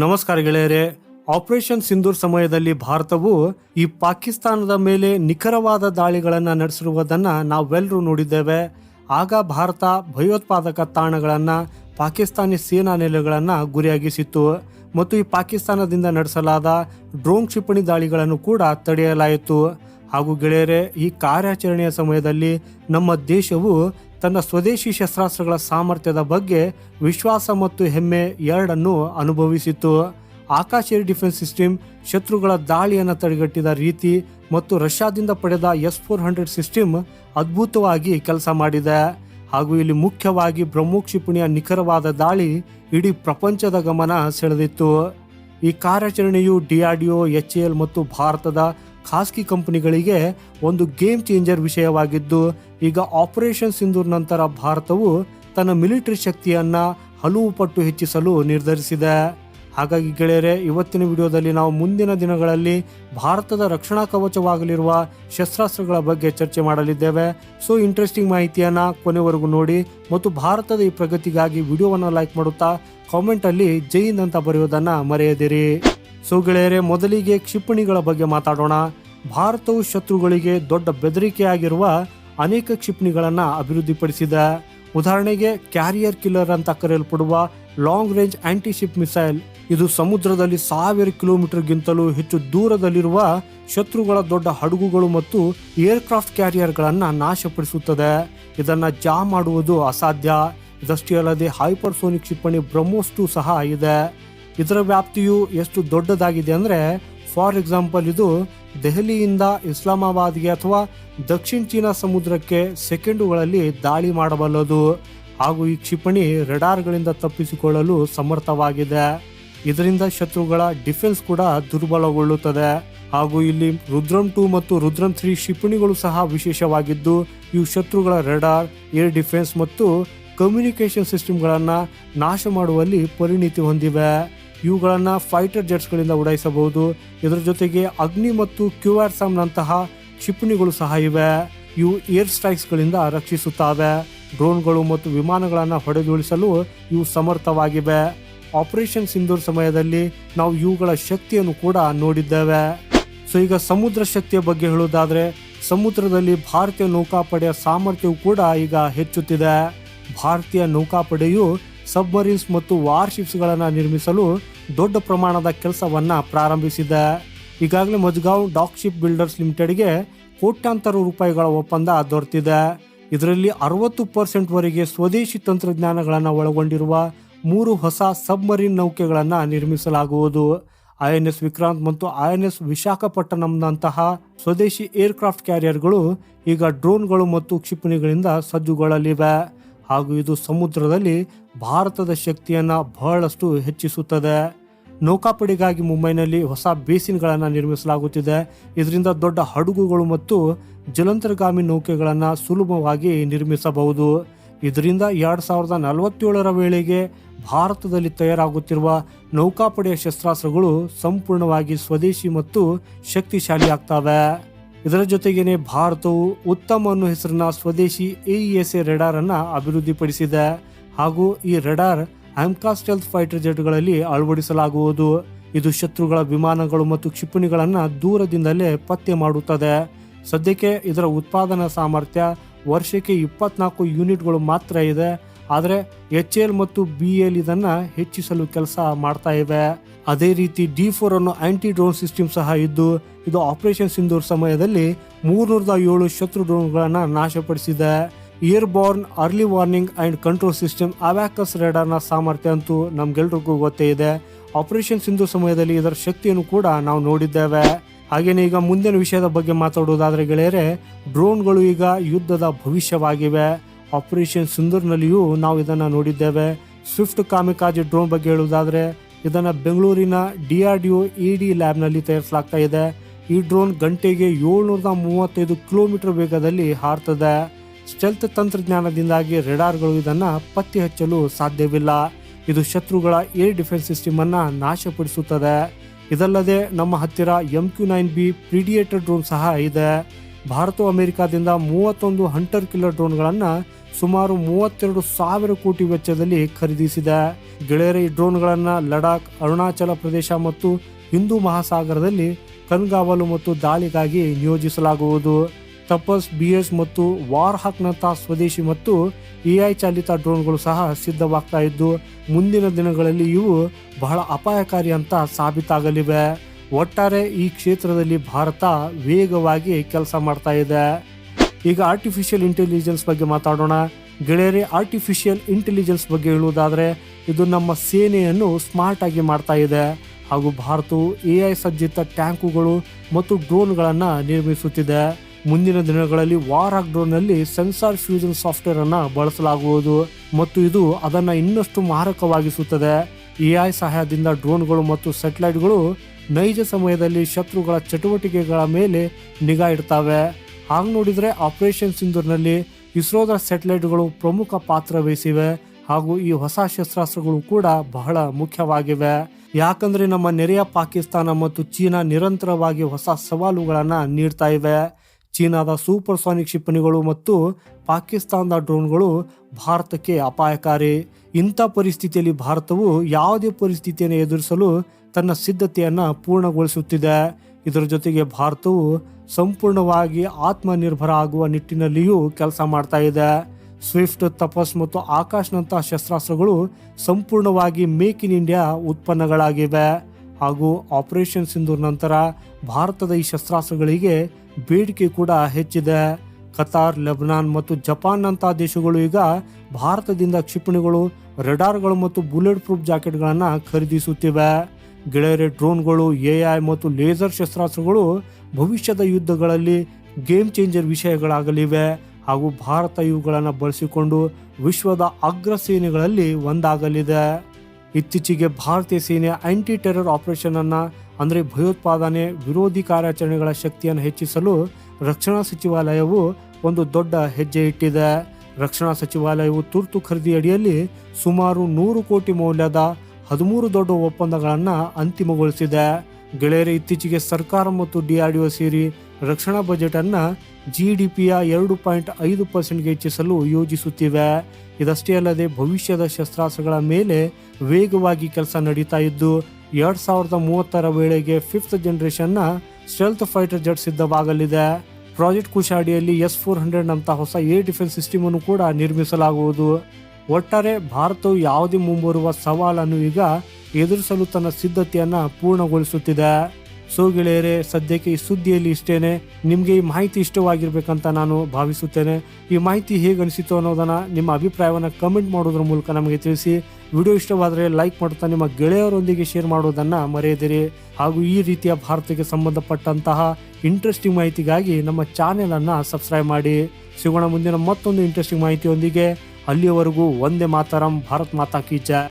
ನಮಸ್ಕಾರ ಗೆಳೆಯರೆ. ಆಪರೇಷನ್ ಸಿಂಧೂರ್ ಸಮಯದಲ್ಲಿ ಭಾರತವು ಈ ಪಾಕಿಸ್ತಾನದ ಮೇಲೆ ನಿಖರವಾದ ದಾಳಿಗಳನ್ನು ನಡೆಸಿರುವುದನ್ನ ನಾವೆಲ್ಲರೂ ನೋಡಿದ್ದೇವೆ. ಆಗ ಭಾರತ ಭಯೋತ್ಪಾದಕ ತಾಣಗಳನ್ನ, ಪಾಕಿಸ್ತಾನಿ ಸೇನಾ ನೆಲೆಗಳನ್ನು ಗುರಿಯಾಗಿಸಿತ್ತು. ಮತ್ತು ಈ ಪಾಕಿಸ್ತಾನದಿಂದ ನಡೆಸಲಾದ ಡ್ರೋನ್ ಕ್ಷಿಪಣಿ ದಾಳಿಗಳನ್ನು ಕೂಡ ತಡೆಯಲಾಯಿತು. ಹಾಗೂ ಗೆಳೆಯರೆ, ಈ ಕಾರ್ಯಾಚರಣೆಯ ಸಮಯದಲ್ಲಿ ನಮ್ಮ ದೇಶವು ತನ್ನ ಸ್ವದೇಶಿ ಶಸ್ತ್ರಾಸ್ತ್ರಗಳ ಸಾಮರ್ಥ್ಯದ ಬಗ್ಗೆ ವಿಶ್ವಾಸ ಮತ್ತು ಹೆಮ್ಮೆ ಎರಡನ್ನು ಅನುಭವಿಸಿತ್ತು. ಆಕಾಶ ಡಿಫೆನ್ಸ್ ಸಿಸ್ಟಮ್ ಶತ್ರುಗಳ ದಾಳಿಯನ್ನು ತಡೆಗಟ್ಟಿದ ರೀತಿ ಮತ್ತು ರಷ್ಯಾದಿಂದ ಪಡೆದ ಎಸ್ ಫೋರ್ ಹಂಡ್ರೆಡ್ ಸಿಸ್ಟಮ್ ಅದ್ಭುತವಾಗಿ ಕೆಲಸ ಮಾಡಿದೆ. ಹಾಗೂ ಇಲ್ಲಿ ಮುಖ್ಯವಾಗಿ ಬ್ರಹ್ಮೋ ಕ್ಷಿಪಣಿಯ ನಿಖರವಾದ ದಾಳಿ ಇಡೀ ಪ್ರಪಂಚದ ಗಮನ ಸೆಳೆದಿತ್ತು. ಈ ಕಾರ್ಯಾಚರಣೆಯು ಡಿಆರ್ಡಿಒ ಎಚ್ ಎಲ್ ಮತ್ತು ಭಾರತದ ಖಾಸಗಿ ಕಂಪನಿಗಳಿಗೆ ಒಂದು ಗೇಮ್ ಚೇಂಜರ್ ವಿಷಯವಾಗಿದ್ದು ಈಗ ಆಪರೇಷನ್ ಸಿಂಧೂರ್ ನಂತರ ಭಾರತವು ತನ್ನ ಮಿಲಿಟರಿ ಶಕ್ತಿಯನ್ನ ಹಲವು ಪಟ್ಟು ಹೆಚ್ಚಿಸಲು ನಿರ್ಧರಿಸಿದೆ. ಹಾಗಾಗಿ ಗೆಳೆಯರೆ, ಇವತ್ತಿನ ವಿಡಿಯೋದಲ್ಲಿ ನಾವು ಮುಂದಿನ ದಿನಗಳಲ್ಲಿ ಭಾರತದ ರಕ್ಷಣಾ ಕವಚವಾಗಲಿರುವ ಶಸ್ತ್ರಾಸ್ತ್ರಗಳ ಬಗ್ಗೆ ಚರ್ಚೆ ಮಾಡಲಿದ್ದೇವೆ. ಸೊ ಇಂಟ್ರೆಸ್ಟಿಂಗ್ ಮಾಹಿತಿಯನ್ನ ಕೊನೆವರೆಗೂ ನೋಡಿ ಮತ್ತು ಭಾರತದ ಈ ಪ್ರಗತಿಗಾಗಿ ವಿಡಿಯೋವನ್ನು ಲೈಕ್ ಮಾಡುತ್ತಾ ಕಾಮೆಂಟ್ ಅಲ್ಲಿ ಜೈ ಹಿಂದ್ ಅಂತ ಬರೆಯೋದನ್ನ ಮರೆಯದಿರಿ. ಸೊ ಗೆಳೆಯರೆ, ಮೊದಲಿಗೆ ಕ್ಷಿಪಣಿಗಳ ಬಗ್ಗೆ ಮಾತಾಡೋಣ. ಭಾರತವು ಶತ್ರುಗಳಿಗೆ ದೊಡ್ಡ ಬೆದರಿಕೆಯಾಗಿರುವ ಅನೇಕ ಕ್ಷಿಪಣಿಗಳನ್ನು ಅಭಿವೃದ್ಧಿಪಡಿಸಿದೆ. ಉದಾಹರಣೆಗೆ, ಕ್ಯಾರಿಯರ್ ಕಿಲ್ಲರ್ ಅಂತ ಕರೆಯಲ್ಪಡುವ long range anti ship missile. ಇದು ಸಮುದ್ರದಲ್ಲಿ ಸಾವಿರ ಕಿಲೋಮೀಟರ್ಗಿಂತಲೂ ಹೆಚ್ಚು ದೂರದಲ್ಲಿರುವ ಶತ್ರುಗಳ ದೊಡ್ಡ ಹಡಗುಗಳು ಮತ್ತು ಏರ್ಕ್ರಾಫ್ಟ್ ಕ್ಯಾರಿಯರ್ಗಳನ್ನು ನಾಶಪಡಿಸುತ್ತದೆ. ಇದನ್ನು ಜಾ ಮಾಡುವುದು ಅಸಾಧ್ಯ. ಇದಷ್ಟೇ ಅಲ್ಲದೆ, ಹೈಪರ್ಸೋನಿಕ್ ಕ್ಷಿಪಣಿ ಬ್ರಹ್ಮೋಸ್ ಟು ಸಹ ಇದೆ. ಇದರ ವ್ಯಾಪ್ತಿಯು ಎಷ್ಟು ದೊಡ್ಡದಾಗಿದೆ ಅಂದ್ರೆ, ಫಾರ್ ಎಕ್ಸಾಂಪಲ್ ಇದು ದೆಹಲಿಯಿಂದ ಇಸ್ಲಾಮಾಬಾದ್ಗೆ ಅಥವಾ ದಕ್ಷಿಣ ಚೀನಾ ಸಮುದ್ರಕ್ಕೆ ಸೆಕೆಂಡುಗಳಲ್ಲಿ ದಾಳಿ ಮಾಡಬಲ್ಲದು. ಹಾಗೂ ಈ ಕ್ಷಿಪಣಿ ರೆಡಾರ್ಗಳಿಂದ ತಪ್ಪಿಸಿಕೊಳ್ಳಲು ಸಮರ್ಥವಾಗಿದೆ. ಇದರಿಂದ ಶತ್ರುಗಳ ಡಿಫೆನ್ಸ್ ಕೂಡ ದುರ್ಬಲಗೊಳ್ಳುತ್ತದೆ. ಹಾಗೂ ಇಲ್ಲಿ ರುದ್ರಂ ಟೂ ಮತ್ತು ರುದ್ರಂ ತ್ರೀ ಕ್ಷಿಪಣಿಗಳು ಸಹ ವಿಶೇಷವಾಗಿದ್ದು, ಇವು ಶತ್ರುಗಳ ರೆಡಾರ್, ಏರ್ ಡಿಫೆನ್ಸ್ ಮತ್ತು ಕಮ್ಯುನಿಕೇಷನ್ ಸಿಸ್ಟಮ್ಗಳನ್ನು ನಾಶ ಮಾಡುವಲ್ಲಿ ಪರಿಣಿತಿ ಹೊಂದಿವೆ. ಇವುಗಳನ್ನು ಫೈಟರ್ ಜೆಟ್ಸ್ಗಳಿಂದ ಉಡಾಯಿಸಬಹುದು. ಇದರ ಜೊತೆಗೆ ಅಗ್ನಿ ಮತ್ತು ಕ್ಯೂಆರ್ಸಾಮ್ನಂತಹ ಕ್ಷಿಪಣಿಗಳು ಸಹ ಇವೆ. ಇವು ಏರ್ ಸ್ಟ್ರೈಕ್ಸ್ಗಳಿಂದ ರಕ್ಷಿಸುತ್ತವೆ. ಡ್ರೋನ್ಗಳು ಮತ್ತು ವಿಮಾನಗಳನ್ನು ಹೊಡೆದುಳಿಸಲು ಇವು ಸಮರ್ಥವಾಗಿವೆ. ಆಪರೇಷನ್ ಸಿಂಧೂರ್ ಸಮಯದಲ್ಲಿ ನಾವು ಇವುಗಳ ಶಕ್ತಿಯನ್ನು ಕೂಡ ನೋಡಿದ್ದೇವೆ. ಸೊ ಈಗ ಸಮುದ್ರ ಶಕ್ತಿಯ ಬಗ್ಗೆ ಹೇಳುವುದಾದರೆ, ಸಮುದ್ರದಲ್ಲಿ ಭಾರತೀಯ ನೌಕಾಪಡೆಯ ಸಾಮರ್ಥ್ಯವು ಕೂಡ ಈಗ ಹೆಚ್ಚುತ್ತಿದೆ. ಭಾರತೀಯ ನೌಕಾಪಡೆಯು ಸಬ್ಮರೀನ್ಸ್ ಮತ್ತು ವಾರ್ಶಿಪ್ಸ್ಗಳನ್ನು ನಿರ್ಮಿಸಲು ದೊಡ್ಡ ಪ್ರಮಾಣದ ಕೆಲಸವನ್ನ ಪ್ರಾರಂಭಿಸಿದೆ. ಈಗಾಗಲೇ ಮಜ್ಗಾಂವ್ ಡಾಕ್ ಶಿಪ್ ಬಿಲ್ಡರ್ಸ್ ಲಿಮಿಟೆಡ್ಗೆ ಕೋಟ್ಯಾಂತರ ರೂಪಾಯಿಗಳ ಒಪ್ಪಂದ ದೊರೆತಿದೆ. ಇದರಲ್ಲಿ ಅರವತ್ತು ಪರ್ಸೆಂಟ್ವರೆಗೆ ಸ್ವದೇಶಿ ತಂತ್ರಜ್ಞಾನಗಳನ್ನು ಒಳಗೊಂಡಿರುವ ಮೂರು ಹೊಸ ಸಬ್ಮರೀನ್ ನೌಕೆಗಳನ್ನು ನಿರ್ಮಿಸಲಾಗುವುದು. ಐ ಎನ್ ಎಸ್ ವಿಕ್ರಾಂತ್ ಮತ್ತು ಐ ಎನ್ ಎಸ್ ವಿಶಾಖಪಟ್ಟಣಂನಂತಹ ಸ್ವದೇಶಿ ಏರ್ಕ್ರಾಫ್ಟ್ ಕ್ಯಾರಿಯರ್ಗಳು ಈಗ ಡ್ರೋನ್ಗಳು ಮತ್ತು ಕ್ಷಿಪಣಿಗಳಿಂದ ಸಜ್ಜುಗೊಳ್ಳಲಿವೆ. ಹಾಗೂ ಇದು ಸಮುದ್ರದಲ್ಲಿ ಭಾರತದ ಶಕ್ತಿಯನ್ನು ಬಹಳಷ್ಟು ಹೆಚ್ಚಿಸುತ್ತದೆ. ನೌಕಾಪಡೆಗಾಗಿ ಮುಂಬೈನಲ್ಲಿ ಹೊಸ ಬೇಸಿನ್ಗಳನ್ನು ನಿರ್ಮಿಸಲಾಗುತ್ತಿದೆ. ಇದರಿಂದ ದೊಡ್ಡ ಹಡಗುಗಳು ಮತ್ತು ಜಲಂತರ್ಗಾಮಿ ನೌಕೆಗಳನ್ನು ಸುಲಭವಾಗಿ ನಿರ್ಮಿಸಬಹುದು. ಇದರಿಂದ ಎರಡು ಸಾವಿರದ ನಲವತ್ತೇಳರ ವೇಳೆಗೆ ಭಾರತದಲ್ಲಿ ತಯಾರಾಗುತ್ತಿರುವ ನೌಕಾಪಡೆಯ ಶಸ್ತ್ರಾಸ್ತ್ರಗಳು ಸಂಪೂರ್ಣವಾಗಿ ಸ್ವದೇಶಿ ಮತ್ತು ಶಕ್ತಿಶಾಲಿ ಆಗ್ತವೆ ಇದರ ಜೊತೆಗೇನೆ ಭಾರತವು ಉತ್ತಮ ಅನ್ನೋ ಹೆಸರಿನ ಸ್ವದೇಶಿ ಎಇಎಸ್ಎ ರೆಡಾರ್ ಅನ್ನ ಅಭಿವೃದ್ಧಿಪಡಿಸಿದೆ. ಹಾಗೂ ಈ ರೆಡಾರ್ ಆಮ್ಕಾಸ್ಟೆಲ್ತ್ ಫೈಟರ್ ಜೆಟ್ಗಳಲ್ಲಿ ಅಳವಡಿಸಲಾಗುವುದು. ಇದು ಶತ್ರುಗಳ ವಿಮಾನಗಳು ಮತ್ತು ಕ್ಷಿಪಣಿಗಳನ್ನು ದೂರದಿಂದಲೇ ಪತ್ತೆ ಮಾಡುತ್ತದೆ. ಸದ್ಯಕ್ಕೆ ಇದರ ಉತ್ಪಾದನಾ ಸಾಮರ್ಥ್ಯ ವರ್ಷಕ್ಕೆ ಇಪ್ಪತ್ನಾಲ್ಕು ಯೂನಿಟ್ಗಳು ಮಾತ್ರ ಇದೆ. ಆದರೆ ಎಚ್ ಎಲ್ ಮತ್ತು ಬಿ ಎಲ್ ಇದನ್ನ ಹೆಚ್ಚಿಸಲು ಕೆಲಸ ಮಾಡ್ತಾ ಇವೆ. ಅದೇ ರೀತಿ ಡಿ ಫೋರ್ ಅನ್ನು ಆಂಟಿ ಡ್ರೋನ್ ಸಿಸ್ಟಮ್ ಸಹ ಇದ್ದು, ಇದು ಆಪರೇಷನ್ ಸಿಂಧೂರ್ ಸಮಯದಲ್ಲಿ ಮೂರ್ನೂರದ ಏಳು ಶತ್ರು ಡ್ರೋನ್ಗಳನ್ನು ನಾಶಪಡಿಸಿದೆ. Airborne early warning and control system ಅವ್ಯಾಕಸ್ ರೇಡಾರ್ನ ಸಾಮರ್ಥ್ಯ ಅಂತೂ ನಮ್ಗೆಲ್ರಿಗೂ ಗೊತ್ತೇ ಇದೆ. ಆಪರೇಷನ್ ಸಿಂಧು ಸಮಯದಲ್ಲಿ ಇದರ ಶಕ್ತಿಯನ್ನು ಕೂಡ ನಾವು ನೋಡಿದ್ದೇವೆ. ಹಾಗೆಯೇ ಈಗ ಮುಂದಿನ ವಿಷಯದ ಬಗ್ಗೆ ಮಾತಾಡುವುದಾದ್ರೆ ಗೆಳೆಯರೆ, ಡ್ರೋನ್ಗಳು ಈಗ ಯುದ್ಧದ ಭವಿಷ್ಯವಾಗಿವೆ. ಆಪರೇಷನ್ ಸಿಂಧೂರ್ನಲ್ಲಿಯೂ ನಾವು ಇದನ್ನ ನೋಡಿದ್ದೇವೆ. ಸ್ವಿಫ್ಟ್ ಕಾಮಿಕಾಜಿ ಡ್ರೋನ್ ಬಗ್ಗೆ ಹೇಳುವುದಾದರೆ, ಇದನ್ನ ಬೆಂಗಳೂರಿನ D R D O E D ಲ್ಯಾಬ್ನಲ್ಲಿ ತಯಾರಿಸಲಾಗ್ತಾ ಇದೆ. ಈ ಡ್ರೋನ್ ಗಂಟೆಗೆ ಏಳ್ನೂರದ ಮೂವತ್ತೈದು ಕಿಲೋಮೀಟರ್ ವೇಗದಲ್ಲಿ ಹಾರ್ತದೆ ಸ್ಟೆಲ್ತ್ ತಂತ್ರಜ್ಞಾನದಿಂದಾಗಿ ರೆಡಾರ್ಗಳು ಇದನ್ನ ಪತ್ತೆ ಹಚ್ಚಲು ಸಾಧ್ಯವಿಲ್ಲ. ಇದು ಶತ್ರುಗಳ ಏರ್ ಡಿಫೆನ್ಸ್ ಸಿಸ್ಟಮ್ ಅನ್ನ ನಾಶಪಡಿಸುತ್ತದೆ. ಇದಲ್ಲದೆ ನಮ್ಮ ಹತ್ತಿರ M Q nine B predator drone ಸಹ ಇದೆ. ಭಾರತ ಅಮೆರಿಕಾದಿಂದ ಮೂವತ್ತೊಂದು ಹಂಟರ್ ಕಿಲ್ಲರ್ ಡ್ರೋನ್ಗಳನ್ನು ಸುಮಾರು ಮೂವತ್ತೆರಡು ಸಾವಿರ ಕೋಟಿ ವೆಚ್ಚದಲ್ಲಿ ಖರೀದಿಸಿದೆ ಗೆಳೆಯರ ಈ ಡ್ರೋನ್ಗಳನ್ನು ಲಡಾಖ್, ಅರುಣಾಚಲ ಪ್ರದೇಶ ಮತ್ತು ಹಿಂದೂ ಮಹಾಸಾಗರದಲ್ಲಿ ಕಣ್ಗಾವಲು ಮತ್ತು ದಾಳಿಗಾಗಿ ನಿಯೋಜಿಸಲಾಗುವುದು. ತಪಸ್, ಬಿಎಸ್ ಮತ್ತು ವಾರ್ ಹಾಕ್ನಂತಹ ಸ್ವದೇಶಿ ಮತ್ತು ಎಐ ಚಾಲಿತ ಡ್ರೋನ್ಗಳು ಸಹ ಸಿದ್ಧವಾಗ್ತಾ ಇದ್ದು, ಮುಂದಿನ ದಿನಗಳಲ್ಲಿ ಇವು ಬಹಳ ಅಪಾಯಕಾರಿ ಅಂತ ಸಾಬೀತಾಗಲಿವೆ. ಒಟ್ಟಾರೆ ಈ ಕ್ಷೇತ್ರದಲ್ಲಿ ಭಾರತ ವೇಗವಾಗಿ ಕೆಲಸ ಮಾಡ್ತಾ ಇದೆ. ಈಗ ಆರ್ಟಿಫಿಷಿಯಲ್ ಇಂಟೆಲಿಜೆನ್ಸ್ ಬಗ್ಗೆ ಮಾತಾಡೋಣ. ಗೆಳೆಯರೆ ಆರ್ಟಿಫಿಷಿಯಲ್ ಇಂಟೆಲಿಜೆನ್ಸ್ ಬಗ್ಗೆ ಹೇಳುವುದಾದರೆ ಇದು ನಮ್ಮ ಸೇನೆಯನ್ನು ಸ್ಮಾರ್ಟ್ ಆಗಿ ಮಾಡ್ತಾ ಇದೆ. ಹಾಗೂ ಭಾರತವು ಎ ಐ ಸಜ್ಜಿತ ಟ್ಯಾಂಕುಗಳು ಮತ್ತು ಡ್ರೋನ್ಗಳನ್ನು ನಿರ್ಮಿಸುತ್ತಿದೆ. ಮುಂದಿನ ದಿನಗಳಲ್ಲಿ ವಾರಾಕ್ ಡ್ರೋನ್ನಲ್ಲಿ ಸೆನ್ಸಾರ್ ಫ್ಯೂಷನ್ ಸಾಫ್ಟ್ವೇರ್ ಅನ್ನು ಬಳಸಲಾಗುವುದು. ಮತ್ತು ಇದು ಅದನ್ನು ಇನ್ನಷ್ಟು ಮಾರಕವಾಗಿಸುತ್ತದೆ. ಎ ಐ ಸಹಾಯದಿಂದ ಡ್ರೋನ್ಗಳು ಮತ್ತು ಸ್ಯಾಟಲೈಟ್ಗಳು ನೈಜ ಸಮಯದಲ್ಲಿ ಶತ್ರುಗಳ ಚಟುವಟಿಕೆಗಳ ಮೇಲೆ ನಿಗಾ ಇಡ್ತವೆ. ಹಾಗೆ ನೋಡಿದರೆ ಆಪರೇಷನ್ ಸಿಂಧೂರ್ನಲ್ಲಿ ಇಸ್ರೋದ ಸ್ಯಾಟಲೈಟ್ಗಳು ಪ್ರಮುಖ ಪಾತ್ರ ವಹಿಸಿವೆ ಹಾಗೂ ಈ ಹೊಸ ಶಸ್ತ್ರಾಸ್ತ್ರಗಳು ಕೂಡ ಬಹಳ ಮುಖ್ಯವಾಗಿವೆ. ಯಾಕಂದ್ರೆ ನಮ್ಮ ನೆರೆಯ ಪಾಕಿಸ್ತಾನ ಮತ್ತು ಚೀನಾ ನಿರಂತರವಾಗಿ ಹೊಸ ಸವಾಲುಗಳನ್ನು ನೀಡ್ತಾ ಇವೆ. ಚೀನಾದ ಸೂಪರ್ ಸಾನಿಕ್ ಕ್ಷಿಪಣಿಗಳು ಮತ್ತು ಪಾಕಿಸ್ತಾನದ ಡ್ರೋನ್ಗಳು ಭಾರತಕ್ಕೆ ಅಪಾಯಕಾರಿ. ಇಂಥ ಪರಿಸ್ಥಿತಿಯಲ್ಲಿ ಭಾರತವು ಯಾವುದೇ ಪರಿಸ್ಥಿತಿಯನ್ನು ಎದುರಿಸಲು ತನ್ನ ಸಿದ್ಧತೆಯನ್ನು ಪೂರ್ಣಗೊಳಿಸುತ್ತಿದೆ. ಇದರ ಜೊತೆಗೆ ಭಾರತವು ಸಂಪೂರ್ಣವಾಗಿ ಆತ್ಮನಿರ್ಭರ ಆಗುವ ನಿಟ್ಟಿನಲ್ಲಿಯೂ ಕೆಲಸ ಮಾಡ್ತಾ ಇದೆ. ಸ್ವಿಫ್ಟ್, ತಪಸ್ ಮತ್ತು ಆಕಾಶ್ನಂತಹ ಶಸ್ತ್ರಾಸ್ತ್ರಗಳು ಸಂಪೂರ್ಣವಾಗಿ ಮೇಕ್ ಇನ್ ಇಂಡಿಯಾ ಉತ್ಪನ್ನಗಳಾಗಿವೆ. ಹಾಗೂ ಆಪರೇಷನ್ ಸಿಂಧೂರ್ ನಂತರ ಭಾರತದ ಈ ಶಸ್ತ್ರಾಸ್ತ್ರಗಳಿಗೆ ಬೇಡಿಕೆ ಕೂಡ ಹೆಚ್ಚಿದೆ. ಕತಾರ್, ಲೆಬನಾನ್ ಮತ್ತು ಜಪಾನ್ನಂತಹ ದೇಶಗಳು ಈಗ ಭಾರತದಿಂದ ಕ್ಷಿಪಣಿಗಳು, ರೆಡಾರ್ಗಳು ಮತ್ತು ಬುಲೆಟ್ ಪ್ರೂಫ್ ಜಾಕೆಟ್ಗಳನ್ನು ಖರೀದಿಸುತ್ತಿವೆ. ಗೆಳೆಯರೆ, ಡ್ರೋನ್ಗಳು, ಎ ಐ ಮತ್ತು ಲೇಸರ್ ಶಸ್ತ್ರಾಸ್ತ್ರಗಳು ಭವಿಷ್ಯದ ಯುದ್ಧಗಳಲ್ಲಿ ಗೇಮ್ ಚೇಂಜರ್ ವಿಷಯಗಳಾಗಲಿವೆ. ಹಾಗೂ ಭಾರತ ಇವುಗಳನ್ನು ಬಳಸಿಕೊಂಡು ವಿಶ್ವದ ಅಗ್ರ ಸೇನೆಗಳಲ್ಲಿ ಒಂದಾಗಲಿದೆ. ಇತ್ತೀಚೆಗೆ ಭಾರತೀಯ ಸೇನೆ ಆಂಟಿ ಟೆರರ್ ಆಪರೇಷನ್ ಅನ್ನ, ಅಂದರೆ ಭಯೋತ್ಪಾದನೆ ವಿರೋಧಿ ಕಾರ್ಯಾಚರಣೆಗಳ ಶಕ್ತಿಯನ್ನು ಹೆಚ್ಚಿಸಲು ರಕ್ಷಣಾ ಸಚಿವಾಲಯವು ಒಂದು ದೊಡ್ಡ ಹೆಜ್ಜೆ ಇಟ್ಟಿದೆ. ರಕ್ಷಣಾ ಸಚಿವಾಲಯವು ತುರ್ತು ಖರೀದಿ ಅಡಿಯಲ್ಲಿ ಸುಮಾರು ನೂರು ಕೋಟಿ ಮೌಲ್ಯದ ಹದಿಮೂರು ದೊಡ್ಡ ಒಪ್ಪಂದಗಳನ್ನು ಅಂತಿಮಗೊಳಿಸಿದೆ. ಗೆಳೆಯರೆ ಇತ್ತೀಚೆಗೆ ಸರ್ಕಾರ ಮತ್ತು ಡಿಆರ್ಡಿಒ ಸೇರಿ ರಕ್ಷಣಾ ಬಜೆಟ್ ಅನ್ನ ಪಿಯ ಎರಡು ಪಾಯಿಂಟ್ ಐದು ಪರ್ಸೆಂಟ್ಗೆ ಹೆಚ್ಚಿಸಲು ಯೋಜಿಸುತ್ತಿವೆ. ಇದಷ್ಟೇ ಅಲ್ಲದೆ ಭವಿಷ್ಯದ ಶಸ್ತ್ರಾಸ್ತ್ರಗಳ ಮೇಲೆ ವೇಗವಾಗಿ ಕೆಲಸ ನಡೀತಾ ಇದ್ದು, ಎರಡ್ ಸಾವಿರದ ಮೂವತ್ತರ ವೇಳೆಗೆ ಫಿಫ್ತ್ ಜನರೇಷನ್ನ ಸ್ಟೆಲ್ತ್ ಫೈಟರ್ ಜೆಟ್ ಸಿದ್ಧವಾಗಲಿದೆ. ಪ್ರಾಜೆಕ್ಟ್ ಕುಶಾಡಿಯಲ್ಲಿ ಎಸ್ ಫೋರ್ ಹಂಡ್ರೆಡ್ ನಂತಹ ಹೊಸ ಏರ್ ಡಿಫೆನ್ಸ್ ಸಿಸ್ಟಮ್ ಅನ್ನು ಕೂಡ ನಿರ್ಮಿಸಲಾಗುವುದು. ಒಟ್ಟಾರೆ ಭಾರತವು ಯಾವುದೇ ಮುಂಬರುವ ಸವಾಲನ್ನು ಈಗ ಎದುರಿಸಲು ತನ್ನ ಸಿದ್ಧತೆಯನ್ನ ಪೂರ್ಣಗೊಳಿಸುತ್ತಿದೆ. ಸೊ ಗೆಳೆಯರೆ, ಸದ್ಯಕ್ಕೆ ಈ ಸುದ್ದಿಯಲ್ಲಿ ಇಷ್ಟೇನೆ. ನಿಮಗೆ ಈ ಮಾಹಿತಿ ಇಷ್ಟವಾಗಿರ್ಬೇಕಂತ ನಾನು ಭಾವಿಸುತ್ತೇನೆ. ಈ ಮಾಹಿತಿ ಹೇಗೆ ಅನಿಸಿತು ಅನ್ನೋದನ್ನ ನಿಮ್ಮ ಅಭಿಪ್ರಾಯವನ್ನು ಕಮೆಂಟ್ ಮಾಡೋದ್ರ ಮೂಲಕ ನಮಗೆ ತಿಳಿಸಿ. ವಿಡಿಯೋ ಇಷ್ಟವಾದರೆ ಲೈಕ್ ಮಾಡುತ್ತಾ ನಿಮ್ಮ ಗೆಳೆಯರೊಂದಿಗೆ ಶೇರ್ ಮಾಡೋದನ್ನ ಮರೆಯದಿರಿ. ಹಾಗೂ ಈ ರೀತಿಯ ಭಾರತಕ್ಕೆ ಸಂಬಂಧಪಟ್ಟಂತಹ ಇಂಟ್ರೆಸ್ಟಿಂಗ್ ಮಾಹಿತಿಗಾಗಿ ನಮ್ಮ ಚಾನೆಲ್ ಅನ್ನ ಸಬ್ಸ್ಕ್ರೈಬ್ ಮಾಡಿ. ಸಿಗೋಣ ಮುಂದಿನ ಮತ್ತೊಂದು ಇಂಟ್ರೆಸ್ಟಿಂಗ್ ಮಾಹಿತಿಯೊಂದಿಗೆ. ಅಲ್ಲಿಯವರೆಗೂ ಒಂದೇ ಮಾತರಂ ಭಾರತ್ ಮಾತಾ ಕೀಚ